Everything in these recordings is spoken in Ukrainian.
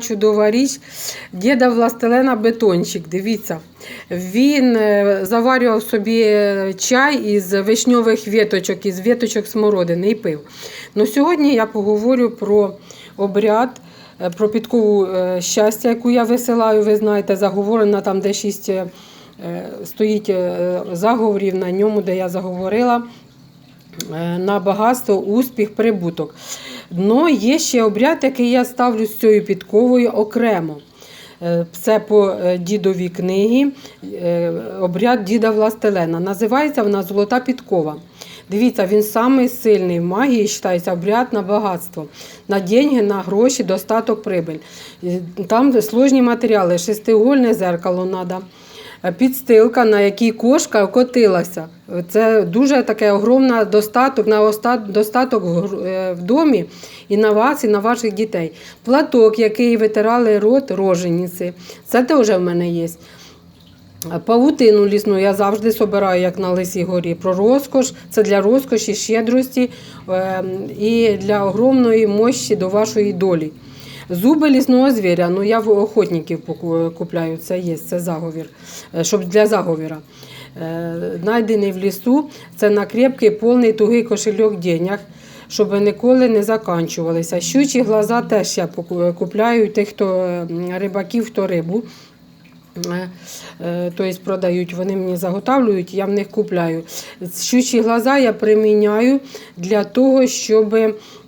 Чудова річ. Діда Властелена бетончик. Дивіться. Він е, заварював собі е, чай із вишньових віточок, із віточок смородини і пив. Ну, сьогодні я поговорю про обряд, е, про підкову щастя, яку я висилаю. Ви знаєте, заговорена там, де шість стоїть заговорів на ньому, де я заговорила на багатство, успіх, прибуток. Но є ще обряд, який я ставлю з цією підковою окремо. Е, Це по е, дідовій книгі, е, обряд діда Властелена. Називається вона Золота підкова. Дивіться, він самий сильний в магії, вважається обряд на багатство, на деньги, на гроші, достаток, прибиль. Там сложні матеріали, шестиугольне зеркало треба підстилка, на якій кошка котилася. Це дуже таке огромний достаток на оста- достаток е, в домі і на вас, і на ваших дітей. Платок, який витирали рот рожениці. Це теж в мене є. Павутину лісну я завжди собираю, як на лисій горі. Про розкош, це для розкоші, щедрості е, і для огромної мощі до вашої долі. Зуби лісного звіря, ну я в охотників купляю, це є, це заговір, е, щоб для заговіра. Е, Найдений в лісу, це на крепкий, повний тугий кошельок денег, щоб ніколи не заканчувалися. Щучі глаза теж я купляю тих, хто рибаків, хто рибу. Тобто продають, вони мені заготавлюють, я в них купляю. Щучі глаза я приміняю для того, щоб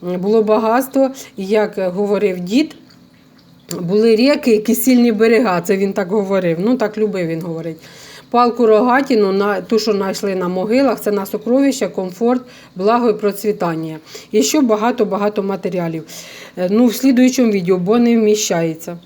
було багатство. Як говорив дід, були ріки, кисільні берега. Це він так говорив. Ну так любив він говорить. Палку рогатіну, на ту, що знайшли на могилах, це на сокровища, комфорт, благо і процвітання. І ще багато-багато матеріалів. Е, Ну, в слідуючому відео, бо не вміщається.